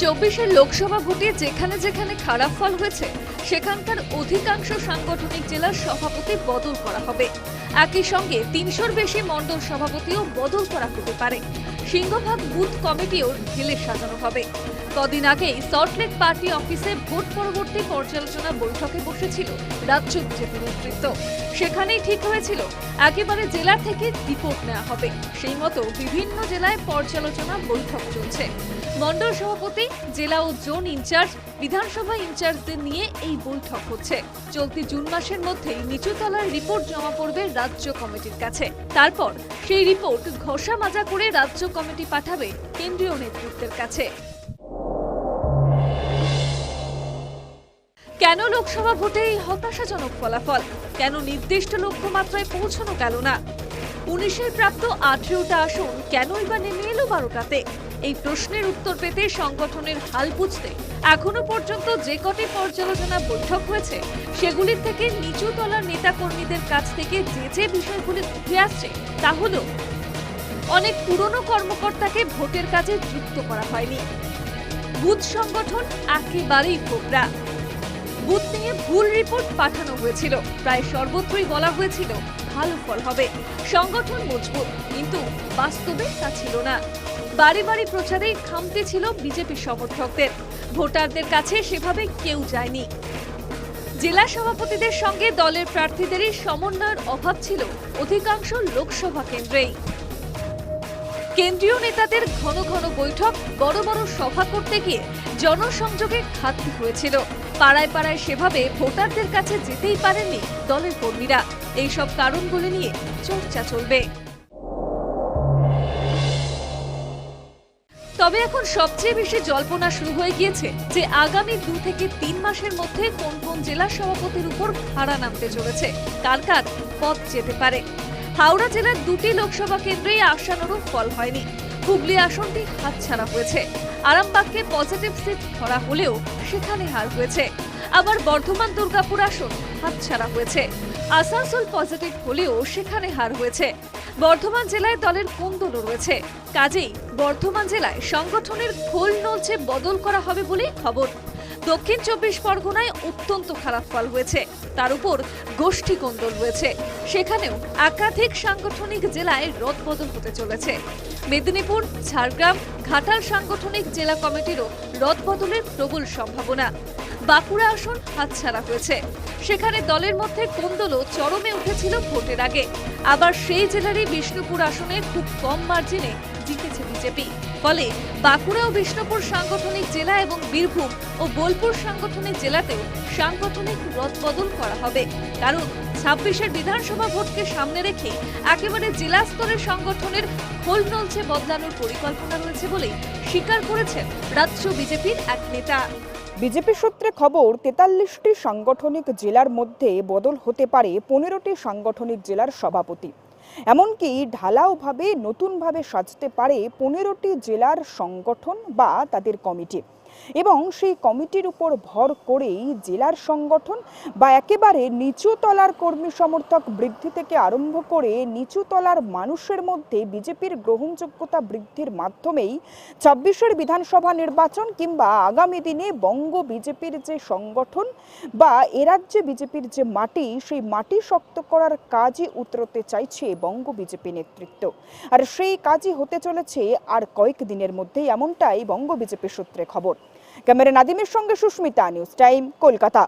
চব্বিশের লোকসভা ভোটে যেখানে যেখানে খারাপ ফল হয়েছে, সেখানকার অধিকাংশ সাংগঠনিক জেলার সভাপতি বদল করা হবে। একই সঙ্গে তিনশোর বেশি মণ্ডল সভাপতিও বদল করা হতে পারে। সিংহভাগ বুথ কমিটিও ঢেলে সাজানো হবে। কদিন আগেই সল্টলেক পার্টি অফিসে ভোট পরবর্তী পর্যালোচনা বৈঠকে বসেছিল রাজ্য বিজেপি নেতৃত্ব। সেখানেই ঠিক হয়েছিল, একেবারে জেলা থেকে রিপোর্ট নেওয়া হবে। সেই মতো বিভিন্ন জেলায় পর্যালোচনা বৈঠক চলছে। মন্ডল সভাপতি, জেলা ও জোন ইনচার্জ, বিধানসভা ইনচার্জদের নিয়ে এই বৈঠক হচ্ছে। চলতি জুন মাসের মধ্যেই নিচুতলার রিপোর্ট জমা পড়বে রাজ্য কমিটির কাছে। তারপর সেই রিপোর্ট ঘষা মাজা করে রাজ্য কমিটি পাঠাবে কেন্দ্রীয় নেতৃত্বের কাছে। কেন লোকসভা ভোটে এই হতাশাজনক ফলাফল? কেন নির্দিষ্ট লক্ষ্যমাত্রায় পৌঁছানো গেল না? উনিশের প্রাপ্ত আঠেরোটা আসন কেনই বা নেমে এলো বারোটাতে? এই প্রশ্নের উত্তর পেতে সংগঠনের হাল বুঝতে এখনও পর্যন্ত যে কটি পর্যালোচনা বৈঠক হয়েছে, সেগুলির থেকে নিচু তলার নেতাকর্মীদের কাছ থেকে যে যে বিষয়গুলি উঠে আসছে, তা হলো, অনেক পুরনো কর্মকর্তাকে ভোটের কাজে যুক্ত করা হয়নি। বুথ সংগঠন একেবারেই কোবরা বুথ নিয়ে ভুল রিপোর্ট পাঠানো হয়েছিল। প্রায় সর্বত্রই বলা হয়েছিল, ভালো ফল হবে। সংগঠন মজবুত, কিন্তু বাস্তবে তা ছিল না। বাড়ি বাড়ি প্রচারে খামতে ছিল বিজেপি সমর্থকদের। ভোটারদের কাছে সেভাবে কেউ যায়নি। জেলা সভাপতিদের সঙ্গে দলের প্রার্থীদেরই সমন্বয়ের অভাব ছিল অধিকাংশ লোকসভা কেন্দ্রেই। কেন্দ্রীয় নেতাদের ঘন ঘন বৈঠক, বড় বড় সভা করতে গিয়ে জনসংযোগে ঘাটতি হয়েছিল। পাড়ায় পাড়ায় সেভাবে ভোটারদের কাছে যেতেই পারেননি দলের কর্মীরা। এইসব কারণগুলি নিয়ে চর্চা চলবে। তবে এখন সবচেয়ে বেশি জল্পনা শুরু হয়ে গিয়েছে যে আগামী দু থেকে তিন মাসের মধ্যে কোন কোন জেলা সভাপতির উপর ভাড়া নামতে চলেছে। কার কার পথ যেতে পারে? হাওড়া জেলার দুটি লোকসভা কেন্দ্রেই আশানুরূপ ফল হয়নি। হুগলি আসনটি হাতছাড়া হয়েছে। আরামবাগকে পজিটিভ সিট ধরা হলেও সেখানে হার হয়েছে। আবার বর্ধমান দুর্গাপুর আসন হাতছাড়া হয়েছে। আসানসোল পজিটিভ হলেও সেখানে হার হয়েছে। বর্ধমান জেলায় দলের কোন্দল রয়েছে। কাজেই বর্ধমান জেলায় সংগঠনের খোল নলছে বদল করা হবে বলেই খবর। দক্ষিণ চব্বিশ পরগনায় অত্যন্ত খারাপ ফল হয়েছে। তার উপর গোষ্ঠী কোন্দল রয়েছে। সেখানেও একাধিক সাংগঠনিক জেলায় রদবদল হতে চলেছে। মেদিনীপুর, ঝাড়গ্রাম, ঘাটাল সাংগঠনিক জেলা কমিটিরও রদবদলের প্রবল সম্ভাবনা। বাঁকুড়া আসন হাতছাড়া হয়েছে। সেখানে দলের মধ্যে কোন্দলও চরমে উঠেছিল ভোটের আগে। আবার সেই জেলারই বিষ্ণুপুর আসনে খুব কম মার্জিনে জিতেছে বিজেপি। ফলে বাঁকুড়া ও বিষ্ণুপুর সাংগঠনিক জেলা এবং বীরভূম ও বোলপুর সাংগঠনিক জেলাতেও সাংগঠনিক রদবদল করা হবে। কারণ ছাব্বিশের বিধানসভা ভোটকে সামনে রেখে একেবারে জেলা স্তরের সংগঠনের খোল নলছে বদলানোর পরিকল্পনা রয়েছে বলেই স্বীকার করেছেন রাজ্য বিজেপির এক নেতা। বিজেপি সূত্রে খবর, তেতাল্লিশটি সাংগঠনিক জেলার মধ্যে বদল হতে পারে পনেরোটি সাংগঠনিক জেলার সভাপতি। এমনকি ঢালাওভাবে নতুনভাবে সাজতে পারে পনেরোটি জেলার সংগঠন বা তাদের কমিটি। এবং সেই কমিটির উপর ভর করেই জেলার সংগঠন বা একেবারে নিচু তলার কর্মী সমর্থক বৃদ্ধি থেকে আরম্ভ করে নিচু তলার মানুষের মধ্যে বিজেপির গ্রহণযোগ্যতা বৃদ্ধির মাধ্যমেই ছাব্বিশের বিধানসভা নির্বাচন কিংবা আগামী দিনে বঙ্গ বিজেপির যে সংগঠন বা এ রাজ্যে বিজেপির যে মাটি, সেই মাটি শক্ত করার কাজই উতরতে চাইছে বঙ্গ বিজেপি নেতৃত্ব। আর সেই কাজই হতে চলেছে আর কয়েক দিনের মধ্যেই, এমনটাই বঙ্গ বিজেপি সূত্রে খবর। ক্যামেরা নাদিমের সঙ্গে সুস্মিতা নিউজ টাইম কলকাতা।